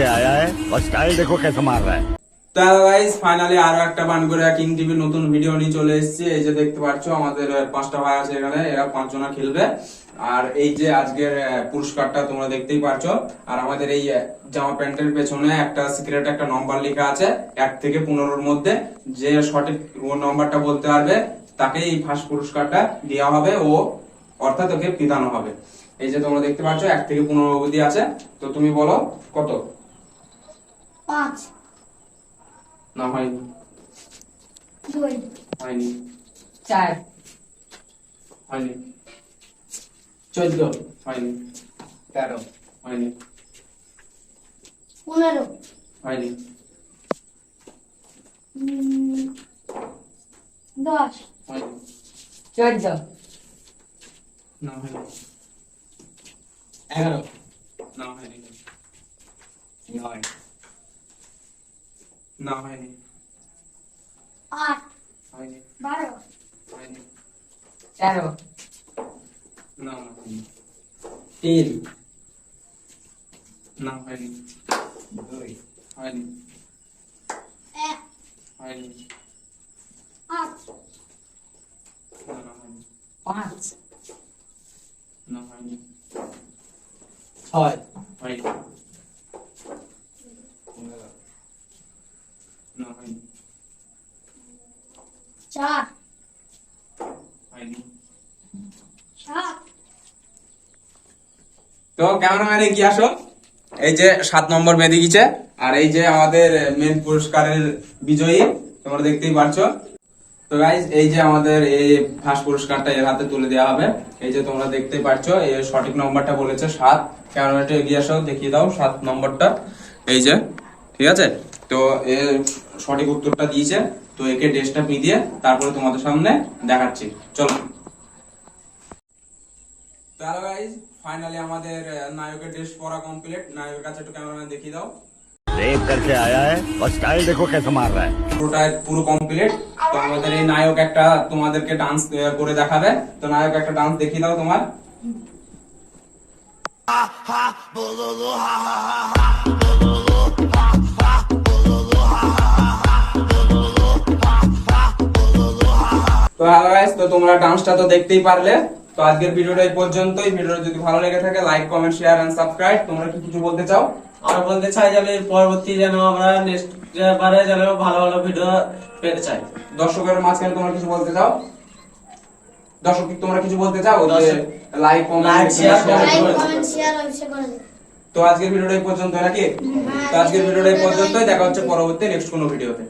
करके आया है और स्टाइल देखो कैसे मार रहा है তা গাইস ফাইনালি আরো একটা বানগুড়া কিং টিভি নতুন ভিডিও নিয়ে চলে এসেছি এই যে দেখতে পাচ্ছ আমাদের আহ, পাঁচটা ভাই আছে এখানে এরা পাঁচজনা খেলবে আর এই যে আজকের আহ, পুরস্কারটা তোমরা দেখতেই পাচ্ছ আর আমাদের এই আহ, জামা প্যান্টের পেছনে একটা সিক্রেট একটা নম্বর লেখা আছে এক থেকে পনেরোর মধ্যে যে সঠিক নম্বরটা বলতে পারবে তাকে এই ফার্স্ট পুরস্কারটা দেওয়া হবে ও অর্থাৎ ওকে পিতানো হবে এই যে তোমরা দেখতে পাচ্ছ এক থেকে পনেরো অবধি আছে তো তুমি বলো কত পাঁচ। না হয়নি। দুই। হয়নি। চার। হয়নি। চোদ্দ। হয়নি। তেরো। হয়নি। পনেরো। হয়নি। উম, দশ। হয়নি। চোদ্দ। না হয়নি। এগারো। না হয়নি। নয়। না হয়নি। আট। হয়নি। বারো। হয়নি। তেরো। না না হয়নি। তিন। না হয়নি। দুই। হয়নি। এক হয়নি। আট। না না হয়নি। পাঁচ। না হয়নি। ছয়। হয়নি না হয়নি চার। তো ক্যামেরাম্যান এগিয়ে আসো। এই যে সাত নম্বর বেঁধে গেছে আর এই যে আমাদের মেন পুরস্কারের বিজয়ী তোমরা দেখতেই পারছ তো গাইজ এই যে আমাদের এই ফার্স্ট পুরস্কারটা এর হাতে তুলে দেওয়া হবে। এই যে তোমরা দেখতেই পারছ এর সঠিক নম্বরটা বলেছে সাত। ক্যামেরাটা এগিয়ে আসো দেখিয়ে দাও সাত নম্বরটা। এই যে ঠিক আছে? তো এ সঠিক উত্তরটা দিয়েছে। তো একে ড্রেসটা পিদিয়ে তারপরে তোমাদের সামনে দেখাচ্ছি চলো তাহলে গাইজ ফাইনালি আমাদের আহ, নায়কের ড্রেস পরা কমপ্লিট নায়কের কাছে একটু ক্যামেরাম্যান দেখিয়ে দাও रेप करके आया है और स्टाइल देखो कैसे मार रहा है পুরোটা পুরো কমপ্লিট তো আমাদের এই নায়ক একটা তোমাদেরকে ডান্স করে দেখাবে তো নায়ক একটা ডান্স দেখিয়ে দাও তোমার তো হ্যালো গাইস তো তোমরা ডান্সটা তো দেখতেই পারলে। তো আজকের ভিডিওটা এই পর্যন্তই। ভিডিওটা যদি ভালো লেগে থাকে like comment share and subscribe তোমরা কি কিছু বলতে চাও? আমরা বলতে চাই যেন পরবর্তী যেন আমরা নেক্সট বারে যেন ভালো ভালো ভিডিও পেতে চাই। দর্শকের মাঝখানে তোমরা কিছু বলতে চাও? দর্শক কি তোমরা কিছু বলতে চাও? Like comment share like comment share অবশ্যই করে তো আজকের ভিডিওটা এই পর্যন্ত নাকি? তো আজকের ভিডিওটা এই পর্যন্তই। দেখা হচ্ছে পরবর্তী নেক্সট কোনো ভিডিওতে